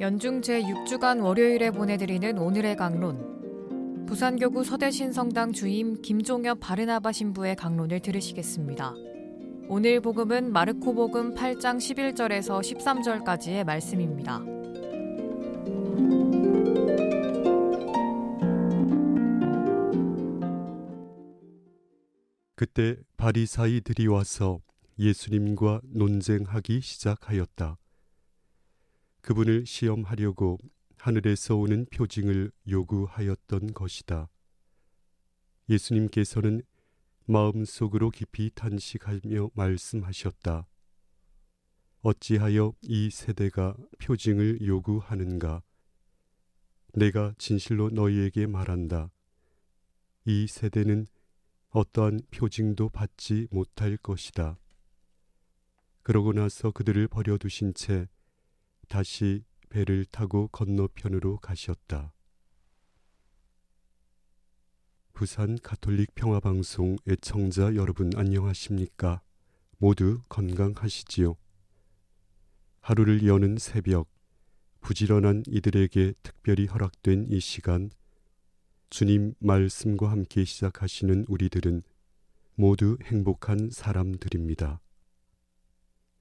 연중 제6주간 월요일에 보내드리는 오늘의 강론. 부산교구 서대신성당 주임 김종엽 바르나바 신부의 강론을 들으시겠습니다. 오늘 복음은 마르코 복음 8장 11절에서 13절까지의 말씀입니다. 그때 바리사이들이 와서 예수님과 논쟁하기 시작하였다. 그분을 시험하려고 하늘에서 오는 표징을 요구하였던 것이다. 예수님께서는 마음속으로 깊이 탄식하며 말씀하셨다. 어찌하여 이 세대가 표징을 요구하는가? 내가 진실로 너희에게 말한다. 이 세대는 어떠한 표징도 받지 못할 것이다. 그러고 나서 그들을 버려두신 채 다시 배를 타고 건너편으로 가셨다. 부산 가톨릭 평화방송 애청자 여러분 안녕하십니까? 모두 건강하시지요? 하루를 여는 새벽, 부지런한 이들에게 특별히 허락된 이 시간, 주님 말씀과 함께 시작하시는 우리들은 모두 행복한 사람들입니다.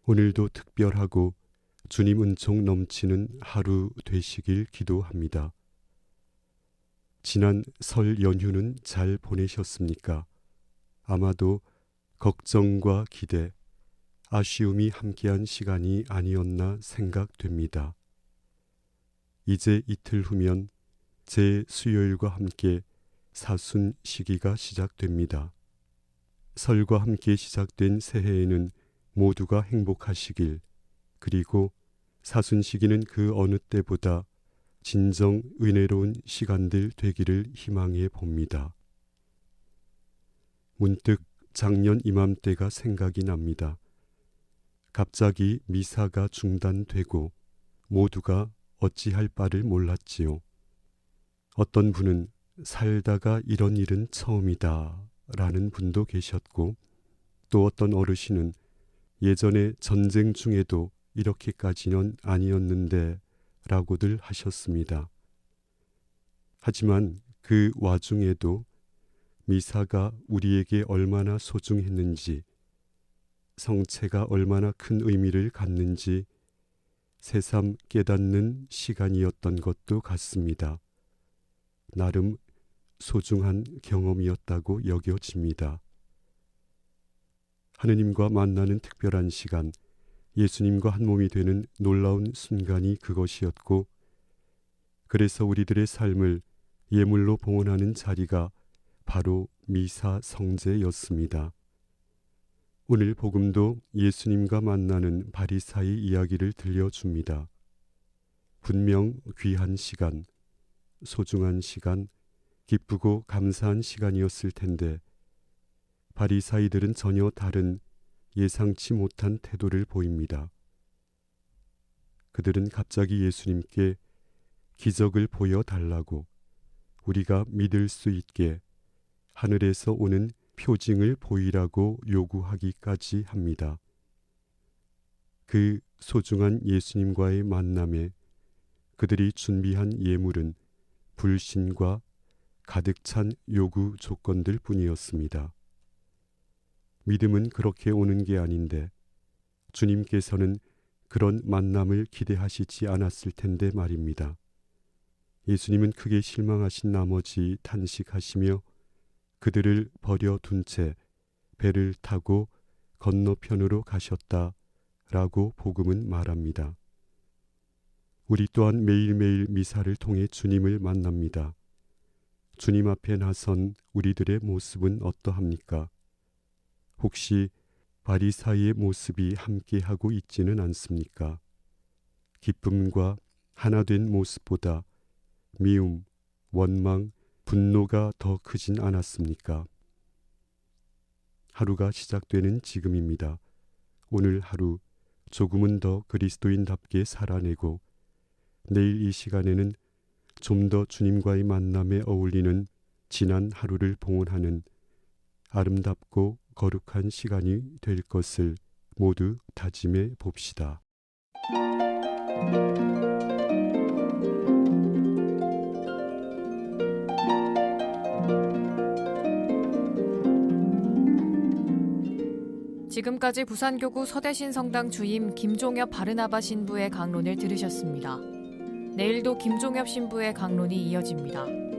오늘도 특별하고 주님 은총 넘치는 하루 되시길 기도합니다. 지난 설 연휴는 잘 보내셨습니까? 아마도 걱정과 기대, 아쉬움이 함께한 시간이 아니었나 생각됩니다. 이제 이틀 후면 제 수요일과 함께 사순 시기가 시작됩니다. 설과 함께 시작된 새해에는 모두가 행복하시길, 그리고 사순 시기는 그 어느 때보다 진정 은혜로운 시간들 되기를 희망해 봅니다. 문득 작년 이맘때가 생각이 납니다. 갑자기 미사가 중단되고 모두가 어찌할 바를 몰랐지요. 어떤 분은 살다가 이런 일은 처음이다 라는 분도 계셨고 또 어떤 어르신은 예전에 전쟁 중에도 이렇게까지는 아니었는데 라고들 하셨습니다. 하지만 그 와중에도 미사가 우리에게 얼마나 소중했는지, 성체가 얼마나 큰 의미를 갖는지 새삼 깨닫는 시간이었던 것도 같습니다. 나름 소중한 경험이었다고 여겨집니다. 하느님과 만나는 특별한 시간, 예수님과 한 몸이 되는 놀라운 순간이 그것이었고, 그래서 우리들의 삶을 예물로 봉헌하는 자리가 바로 미사 성제였습니다. 오늘 복음도 예수님과 만나는 바리사의 이야기를 들려줍니다. 분명 귀한 시간, 소중한 시간, 기쁘고 감사한 시간이었을 텐데 바리사이들은 전혀 다른 예상치 못한 태도를 보입니다. 그들은 갑자기 예수님께 기적을 보여 달라고 우리가 믿을 수 있게 하늘에서 오는 표징을 보이라고 요구하기까지 합니다. 그 소중한 예수님과의 만남에 그들이 준비한 예물은 불신과 가득 찬 요구 조건들 뿐이었습니다. 믿음은 그렇게 오는 게 아닌데 주님께서는 그런 만남을 기대하시지 않았을 텐데 말입니다. 예수님은 크게 실망하신 나머지 탄식하시며 그들을 버려둔 채 배를 타고 건너편으로 가셨다 라고 복음은 말합니다. 우리 또한 매일매일 미사를 통해 주님을 만납니다. 주님 앞에 나선 우리들의 모습은 어떠합니까? 혹시 바리사이의 모습이 함께하고 있지는 않습니까? 기쁨과 하나된 모습보다 미움, 원망, 분노가 더 크진 않았습니까? 하루가 시작되는 지금입니다. 오늘 하루 조금은 더 그리스도인답게 살아내고 내일 이 시간에는 좀 더 주님과의 만남에 어울리는 지난 하루를 봉헌하는 아름답고 거룩한 시간이 될 것을 모두 다짐해 봅시다. 지금까지 부산교구 서대신 성당 주임 김종엽 바르나바 신부의 강론을 들으셨습니다. 내일도 김종엽 신부의 강론이 이어집니다.